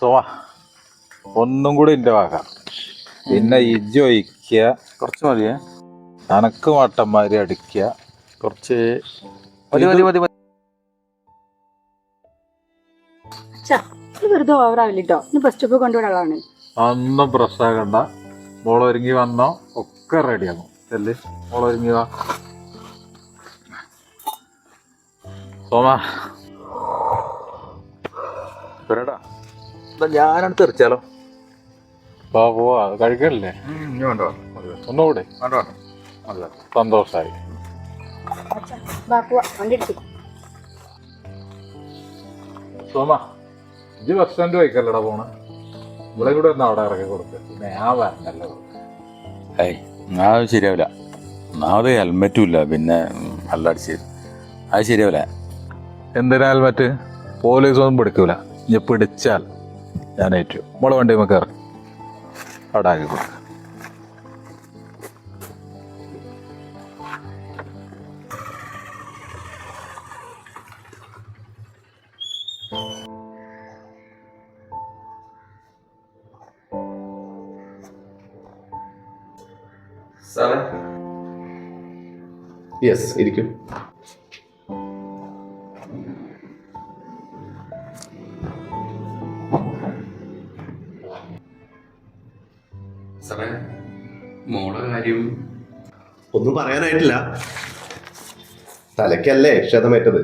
സോമ ഒന്നും കൂടി എന്റെ വാക പിന്നെ ഇജ്ജ് ഒഴിക്കുക കുറച്ച് മതിയേ. നനക്ക് മട്ടന്മാര് അടിക്കുക കുറച്ച് മതി മതി മതി മതി. വെറുതെ ഓവറാവില്ല കേട്ടോ ഇന്ന് ബസ് സ്റ്റോപ്പ് കൊണ്ടുവിടാളാണ് അന്നും പ്രശ്നമാകണ്ട മോൾ ഒരുങ്ങി വന്നോ. ഒക്കെ റെഡിയാകും അല്ലേ മോൾ ഒരുങ്ങി വാ. സോമാ. വരടാ ഞാനാണ് തെറിച്ചാലോ? പോവാ. കഴിക്കണില്ലേ ഒന്നുകൂടെ? സന്തോഷായി. സോമ ഇജ് ബസ് സ്റ്റാൻഡ് വൈക്കല്ലടാ പോണ? ഇവിടെ കൂടെ ഒന്ന് അവിടെ ഇറക്കി കൊടുക്ക. പിന്നെ ഞാൻ വരണ്ടല്ലോ. ഏയ് അത് ശരിയാവില്ല. ഒന്നാമത് ഹെൽമെറ്റും ഇല്ല പിന്നെ അല്ലടിച്ച് അത് ശരിയാവില്ല. എന്തിനാ ഹെൽമെറ്റ് പോലീസ് ഒന്നും പിടിക്കൂല. ഇനി പിടിച്ചാൽ ഞാൻ ഏറ്റു മോളെ വണ്ടി നമുക്ക് ഇറങ്ങി അവിടെ ആക്കി കൊടുക്കുക യെസ് ഇരിക്കും. സാറേ മോളെ കാര്യം ഒന്നും പറയാനായിട്ടില്ല. തലയ്ക്കല്ലേ ക്ഷതമേറ്റത്.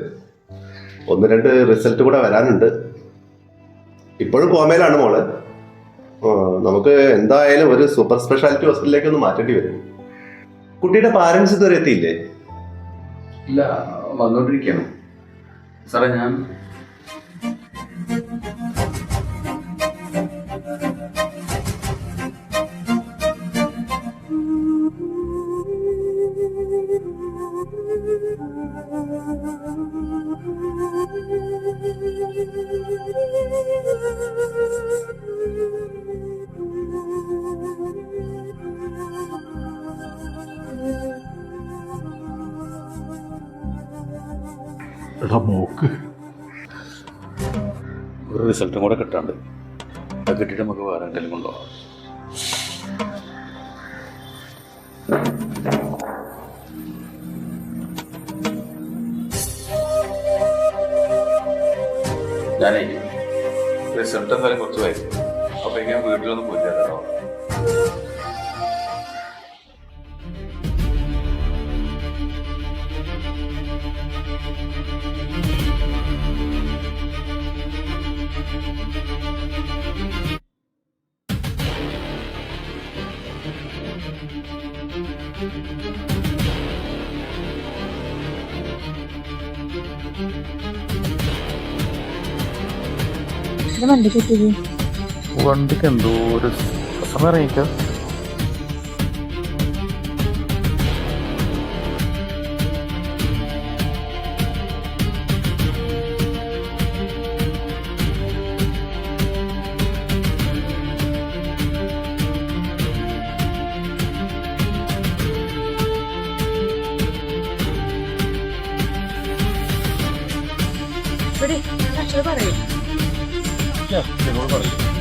ഒന്ന് രണ്ട് റിസൾട്ട് കൂടെ വരാനുണ്ട്. ഇപ്പോഴും കോമയിലാണ് മോൾ. നമുക്ക് എന്തായാലും ഒരു സൂപ്പർ സ്പെഷ്യാലിറ്റി ഹോസ്പിറ്റലിലേക്ക് ഒന്ന് മാറ്റേണ്ടി വരും. കുട്ടിയുടെ പാരന്റ്സ് ഇതുവരെ എത്തിയില്ലേ? ഇല്ല വന്നോണ്ടിരിക്കണം. സാറേ ഞാൻ മോക്ക്. ഒരു റിസൾട്ടും കൂടെ കിട്ടാണ്ട്. അത് കിട്ടിയിട്ട് നമുക്ക് വേറെ എന്തെങ്കിലും കൊണ്ടുപോകാം ഞാനേ റിസൾട്ട് എന്തായാലും കുറച്ച് വരും അപ്പൊ ഇങ്ങനെ വീട്ടിലൊന്നും പോയില്ല കേട്ടോ. ഇത് വണ്ടി കിട്ടിയത് വണ്ടിക്ക് എന്തോ ഒരു ഇറങ്ങിക്കാം ഇവിടെ അച്ഛൻ പറയും. നിങ്ങളോട് പറയും